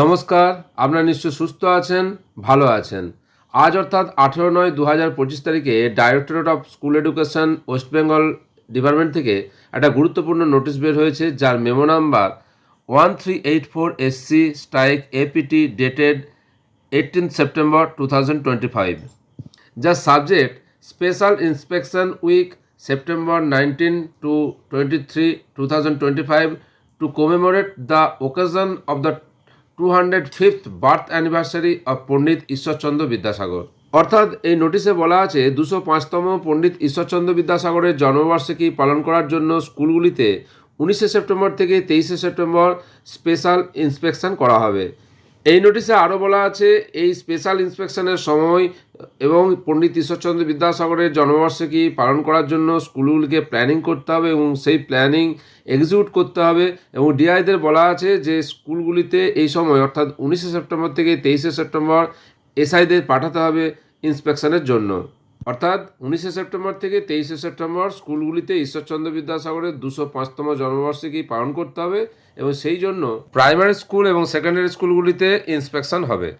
নমস্কার, আপনারা নিশ্চয় সুস্থ আছেন, ভালো আছেন। আজ অর্থাৎ আঠেরো নয় দু হাজার পঁচিশ তারিখে directorate of school education West Bengal department থেকে একটা গুরুত্বপূর্ণ নোটিশ বের হয়েছে, যার memo number one three eight four SC strike APT dated eighteen September two thousand twenty five যার subject special inspection week September nineteen to twenty three two thousand twenty five to commemorate the occasion of the two hundred fifth birth anniversary of Pandit Ishwarchandra Vidyasagar অর্থাৎ এই নোটিশে বলা আছে, দুশো পাঁচতম পণ্ডিত ঈশ্বরচন্দ্র বিদ্যাসাগরের জন্মবার্ষিকী পালন করার জন্য স্কুলগুলিতে উনিশে সেপ্টেম্বর থেকে তেইশে সেপ্টেম্বর স্পেশাল ইন্সপেকশন করা হবে। এই নোটিশে আরও বলা আছে, এই স্পেশাল ইন্সপেকশনের সময় এবং পণ্ডিত ঈশ্বরচন্দ্র বিদ্যাসাগরের জন্মবার্ষিকী পালন করার জন্য স্কুলগুলিকে প্ল্যানিং করতে হবে এবং সেই প্ল্যানিং এক্সিকিউট করতে হবে। এবং ডিআইদের বলা আছে যে, স্কুলগুলিতে এই সময়, অর্থাৎ উনিশে সেপ্টেম্বর থেকে তেইশে সেপ্টেম্বর এসআইদের পাঠাতে হবে ইন্সপেকশনের জন্য। অর্থাৎ উনিশে সেপ্টেম্বর থেকে তেইশে সেপ্টেম্বর স্কুলগুলিতে ঈশ্বরচন্দ্র বিদ্যাসাগরের দুশো পাঁচতম জন্মবার্ষিকী পালন করতে হবে এবং সেই জন্য প্রাইমারি স্কুল এবং সেকেন্ডারি স্কুলগুলিতে ইন্সপেকশন হবে।